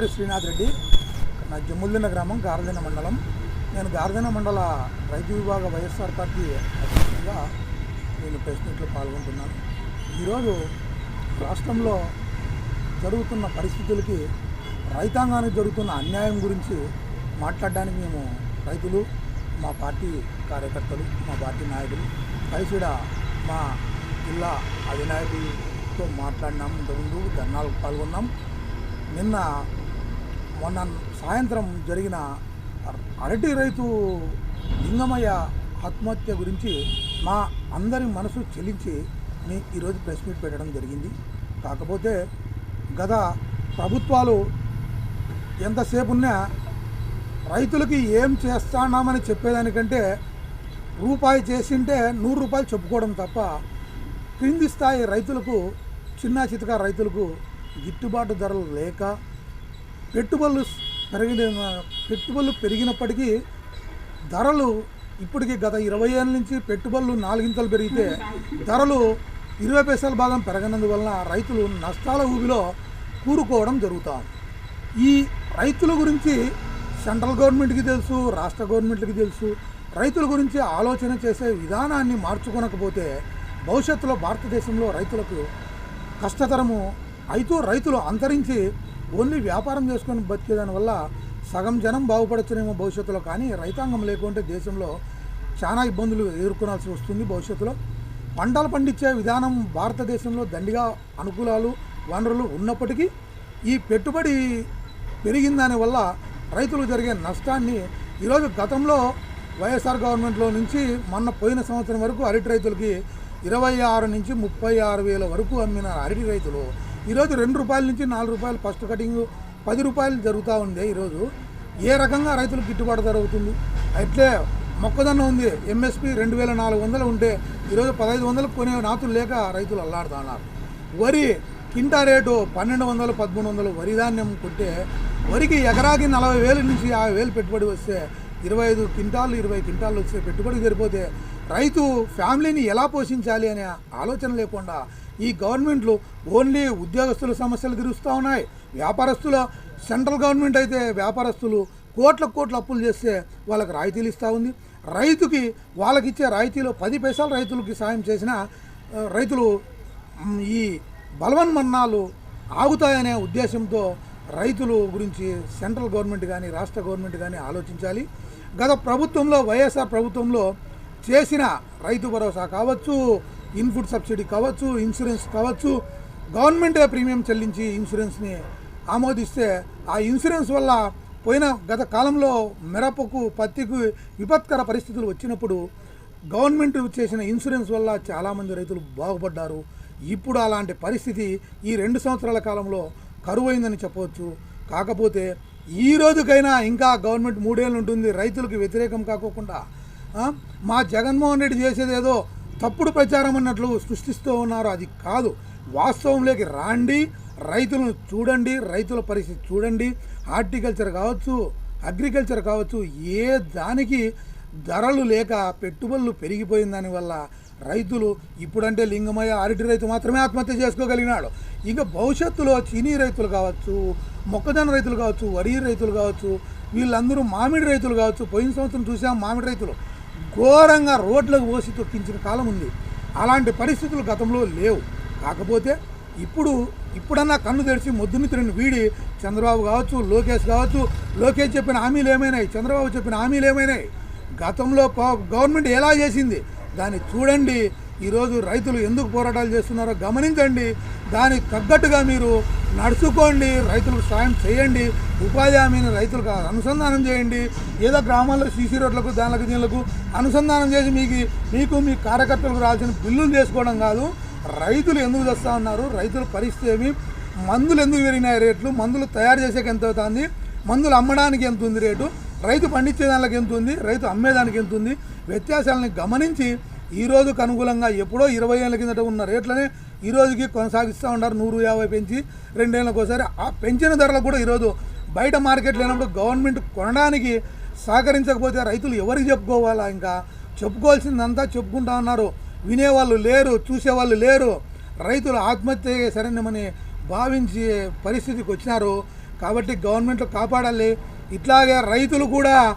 పేరు శ్రీనాథ్ రెడ్డి. నా జమ్ముల్దిన గ్రామం గారదిన మండలం. నేను గారదిన మండల రైతు విభాగ వైఎస్ఆర్ పార్టీ అధ్యక్షుడిగా నేను ప్రెస్ మీట్లో పాల్గొంటున్నాను. ఈరోజు రాష్ట్రంలో జరుగుతున్న పరిస్థితులకి రైతాంగానికి జరుగుతున్న అన్యాయం గురించి మాట్లాడడానికి మేము రైతులు మా పార్టీ కార్యకర్తలు మా పార్టీ నాయకులు కలిసి మా జిల్లా అధినాయకులతో మాట్లాడినాం. ఇంతకుముందు ధర్నాలకు పాల్గొన్నాం. నిన్న మొన్న సాయంత్రం జరిగిన అరటి రైతు లింగమయ్య ఆత్మహత్య గురించి మా అందరి మనసు చెలించి మీ ఈరోజు ప్రెస్ మీట్ పెట్టడం జరిగింది. కాకపోతే గత ప్రభుత్వాలు ఎంతసేపు ఉన్నా రైతులకి ఏం చేస్తున్నామని చెప్పేదానికంటే రూపాయి చేసింటే నూరు రూపాయలు చెప్పుకోవడం తప్ప క్రింది స్థాయి రైతులకు చిన్న చితక రైతులకు గిట్టుబాటు ధరలు లేక పెట్టుబడులు పెరిగిన పెట్టుబడులు పెరిగినప్పటికీ ధరలు ఇప్పటికీ గత ఇరవై ఏళ్ళ నుంచి పెట్టుబడులు నాలుగింతలు పెరిగితే ధరలు ఇరవై పైసల భాగం పెరగనందువలన రైతులు నష్టాల ఊబిలో కూరుకోవడం జరుగుతుంది ఈ రైతుల గురించి సెంట్రల్ గవర్నమెంట్కి తెలుసు రాష్ట్ర గవర్నమెంట్కి తెలుసు. రైతుల గురించి ఆలోచన చేసే విధానాన్ని మార్చుకోనకపోతే భవిష్యత్తులో భారతదేశంలో రైతులకు కష్టతరము. అయితే రైతులు అంతరించి ఓన్లీ వ్యాపారం చేసుకొని బతికేదాని వల్ల సగం జనం బాగుపడచ్చునేమో భవిష్యత్తులో. కానీ రైతాంగం లేకుంటే దేశంలో చాలా ఇబ్బందులు ఎదుర్కొనాల్సి వస్తుంది భవిష్యత్తులో. పంటలు పండించే విధానం భారతదేశంలో దండిగా అనుకూలాలు వనరులు ఉన్నప్పటికీ ఈ పెట్టుబడి పెరిగిన దానివల్ల రైతులు జరిగే నష్టాన్ని ఈరోజు గతంలో వైఎస్ఆర్ గవర్నమెంట్లో నుంచి మొన్న పోయిన సంవత్సరం వరకు అరటి రైతులకి ఇరవై ఆరు నుంచి ముప్పై ఆరు వేల వరకు అమ్మిన అరటి రైతులు ఈరోజు రెండు రూపాయల నుంచి నాలుగు రూపాయలు ఫస్ట్ కటింగ్ పది రూపాయలు జరుగుతూ ఉంది ఈరోజు. ఏ రకంగా రైతులకు గిట్టుబాటు ధర అవుతుంది? అట్లే మొక్కజొన్న ఉంది ఎంఎస్పి రెండు వేల నాలుగు వందలు ఉంటే ఈరోజు పదహైదు వందలకు కొనే నాతులు లేక రైతులు అల్లాడుతున్నారు. వరి కింటా రేటు పన్నెండు వందలు పదమూడు వందలు వరి ధాన్యం కొంటే వరికి ఎకరాకి నలభై వేలు నుంచి యాభై వేలు పెట్టుబడి వస్తే ఇరవై ఐదు క్వింటాలు ఇరవై క్వింటాలు వచ్చే పెట్టుబడి సరిపోతే రైతు ఫ్యామిలీని ఎలా పోషించాలి అనే ఆలోచన లేకుండా ఈ గవర్నమెంట్లు ఓన్లీ ఉద్యోగస్తుల సమస్యలు తీరుస్తూ ఉన్నాయి. వ్యాపారస్తుల సెంట్రల్ గవర్నమెంట్ అయితే వ్యాపారస్తులు కోట్ల కోట్ల అప్పులు చేస్తే వాళ్ళకి రాయితీలు ఇస్తూ ఉంది. రైతుకి వాళ్ళకిచ్చే రాయితీలో పది పైసలు రైతులకి సాయం చేసిన రైతులు ఈ బలవన్మన్నాలు ఆగుతాయనే ఉద్దేశంతో రైతులు గురించి సెంట్రల్ గవర్నమెంట్ కానీ రాష్ట్ర గవర్నమెంట్ కానీ ఆలోచించాలి. గత ప్రభుత్వంలో వైఎస్ఆర్ ప్రభుత్వంలో చేసిన రైతు భరోసా కావచ్చు ఇన్పుట్ సబ్సిడీ కావచ్చు ఇన్సూరెన్స్ కావచ్చు గవర్నమెంటే ప్రీమియం చెల్లించి ఇన్సూరెన్స్ని ఆమోదిస్తే ఆ ఇన్సూరెన్స్ వల్ల పోయిన గత కాలంలో మిరపకు పత్తికి విపత్కర పరిస్థితులు వచ్చినప్పుడు గవర్నమెంట్ చేసిన ఇన్సూరెన్స్ వల్ల చాలామంది రైతులు బాగుపడ్డారు. ఇప్పుడు అలాంటి పరిస్థితి ఈ రెండు సంవత్సరాల కాలంలో కరువైందని చెప్పవచ్చు. కాకపోతే ఈ రోజుకైనా ఇంకా గవర్నమెంట్ మూడేళ్ళు ఉంటుంది రైతులకు వ్యతిరేకం కాకోకుండా. మా జగన్మోహన్ రెడ్డి చేసేది ఏదో తప్పుడు ప్రచారం అన్నట్లు సృష్టిస్తూ ఉన్నారు. అది కాదు. వాస్తవంలోకి రాండి. రైతులను చూడండి. రైతుల పరిస్థితి చూడండి. హార్టికల్చర్ కావచ్చు అగ్రికల్చర్ కావచ్చు ఏ దానికి ధరలు లేక పెట్టుబడులు పెరిగిపోయిన దానివల్ల రైతులు ఇప్పుడంటే లింగమయ్య అరటి రైతు మాత్రమే ఆత్మహత్య చేసుకోగలిగినాడు. ఇంకా భవిష్యత్తులో చీనీ రైతులు కావచ్చు మొక్కజొన్న రైతులు కావచ్చు వరి రైతులు కావచ్చు వీళ్ళందరూ మామిడి రైతులు కావచ్చు. పోయిన సంవత్సరం చూసాం మామిడి రైతులు. ఘోరంగా రోడ్లకు పోసి తొక్కించిన కాలం ఉంది. అలాంటి పరిస్థితులు గతంలో లేవు. కాకపోతే ఇప్పుడు ఇప్పుడన్నా కన్ను తెరిచి మొద్దుమిత్రుని వీడి చంద్రబాబు కావచ్చు లోకేష్ కావచ్చు లోకేష్ చెప్పిన హామీలు ఏమైనాయి చంద్రబాబు చెప్పిన హామీలు ఏమైనాయి? గతంలో గవర్నమెంట్ ఎలా చేసింది? దాన్ని చూడండి. ఈరోజు రైతులు ఎందుకు పోరాటాలు చేస్తున్నారో గమనించండి. దానికి తగ్గట్టుగా మీరు నడుచుకోండి. రైతులకు సాయం చేయండి. ఉపాధి హామీని రైతులకు అనుసంధానం చేయండి. ఏదో గ్రామాల్లో సీసీ రోడ్లకు దానికి దీనికి అనుసంధానం చేసి మీకు మీకు మీ కార్యకర్తలకు రాల్సిన బిల్లులు చేసుకోవడం కాదు. రైతులు ఎందుకు తెస్తా ఉన్నారు? రైతుల పరిస్థితి ఏమి? మందులు ఎందుకు పెరిగినాయి రేట్లు? మందులు తయారు చేసేకి ఎంత అవుతుంది? మందులు అమ్మడానికి ఎంత ఉంది రేటు? రైతు పండించే దానికి ఎంత ఉంది? రైతు అమ్మేదానికి ఎంత ఉంది? వ్యత్యాసాలని గమనించి ఈ రోజుకు అనుకూలంగా ఎప్పుడో ఇరవై ఏళ్ళ కిందట ఉన్న రేట్లనే ఈ రోజుకి కొనసాగిస్తూ ఉన్నారు. నూరు యాభై పెంచి రెండేళ్ళకి ఒకసారి ఆ పెంచిన ధరలు కూడా ఈరోజు బయట మార్కెట్ లేనప్పుడు గవర్నమెంట్ కొనడానికి సహకరించకపోతే రైతులు ఎవరికి చెప్పుకోవాలా? ఇంకా చెప్పుకోవాల్సిందంతా చెప్పుకుంటా ఉన్నారు. వినేవాళ్ళు లేరు చూసేవాళ్ళు లేరు. రైతులు ఆత్మహత్య సరైనమని భావించే పరిస్థితికి వచ్చినారు. కాబట్టి గవర్నమెంట్ కాపాడాలి. ఇట్లాగే రైతులు కూడా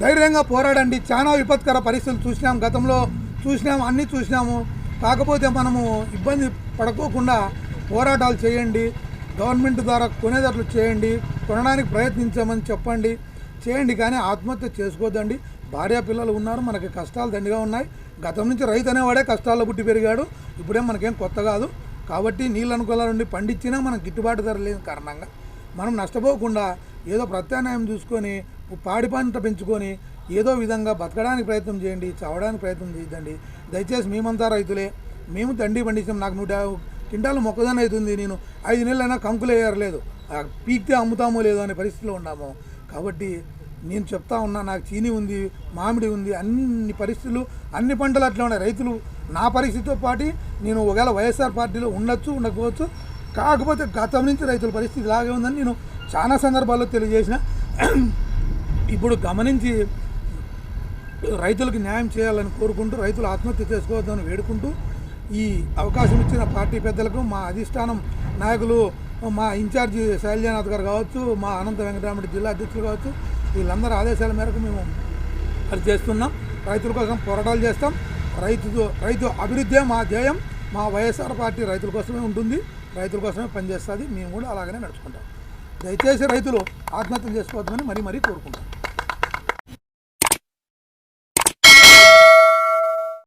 ధైర్యంగా పోరాడండి. చాలా విపత్కర పరిస్థితులు చూసినాం గతంలో. చూసినాం అన్నీ చూసినాము. కాకపోతే మనము ఇబ్బంది పడుకోకుండా పోరాటాలు చేయండి. గవర్నమెంట్ ద్వారా కొనేటట్లు చేయండి. కొనడానికి ప్రయత్నించమని చెప్పండి. చేయండి కానీ ఆత్మహత్య చేసుకోవద్దండి. భార్య పిల్లలు ఉన్నారు మనకి కష్టాలు దండిగా ఉన్నాయి. గతం నుంచి రైతు అనేవాడే కష్టాల్లో పుట్టి పెరిగాడు. ఇప్పుడేం మనకేం కొత్త కాదు. కాబట్టి నీళ్ళు అనుకోవాల నుండి పండించినా మనం గిట్టుబాటు ధర లేని కారణంగా మనం నష్టపోకుండా ఏదో ప్రత్యామ్నాయం చూసుకొని పాడి పంట పెంచుకొని ఏదో విధంగా బతకడానికి ప్రయత్నం చేయండి చావడానికి ప్రయత్నం చేయదండి దయచేసి మేమంతా రైతులే. మేము తండ్రి పండించాం నాకు నూట యాభై క్వింటాలు మొక్కజొన్న అవుతుంది నేను ఐదు నెలలైనా కంకులు వేయలేదు పీక్తే అమ్ముతామో లేదో అనే పరిస్థితిలో ఉన్నాము. కాబట్టి నేను చెప్తా ఉన్నా నాకు చీని ఉంది మామిడి ఉంది అన్ని పరిస్థితులు అన్ని పంటలు అట్లా ఉన్నాయి. రైతులు నా పరిస్థితితో పాటు నేను ఒకవేళ వైఎస్ఆర్ పార్టీలో ఉండొచ్చు ఉండకపోవచ్చు కాకపోతే గతం నుంచి రైతుల పరిస్థితి ఇలాగే ఉందని నేను చాలా సందర్భాల్లో తెలియజేసిన ఇప్పుడు గమనించి రైతులకు న్యాయం చేయాలని కోరుకుంటూ రైతులు ఆత్మహత్య చేసుకోవద్దని వేడుకుంటూ ఈ అవకాశం ఇచ్చిన పార్టీ పెద్దలకు మా అధిష్టానం నాయకులు మా ఇన్ఛార్జి శైలజానాథ్ గారు కావచ్చు మా అనంత వెంకటరామరెడ్డి జిల్లా అధ్యక్షులు కావచ్చు వీళ్ళందరూ ఆదేశాల మేరకు మేము అది చేస్తున్నాం రైతుల కోసం పోరాటాలు చేస్తాం. రైతు రైతు అభివృద్ధే మా ధ్యేయం. మా వైఎస్ఆర్ పార్టీ రైతుల కోసమే ఉంటుంది. రైతుల కోసమే పనిచేస్తుంది. మేము కూడా అలాగనే నడుచుకుంటాం. దయచేసి రైతులు ఆత్మహత్యలు చేసుకోవద్దని మరీ మరీ కోరుకుంటాం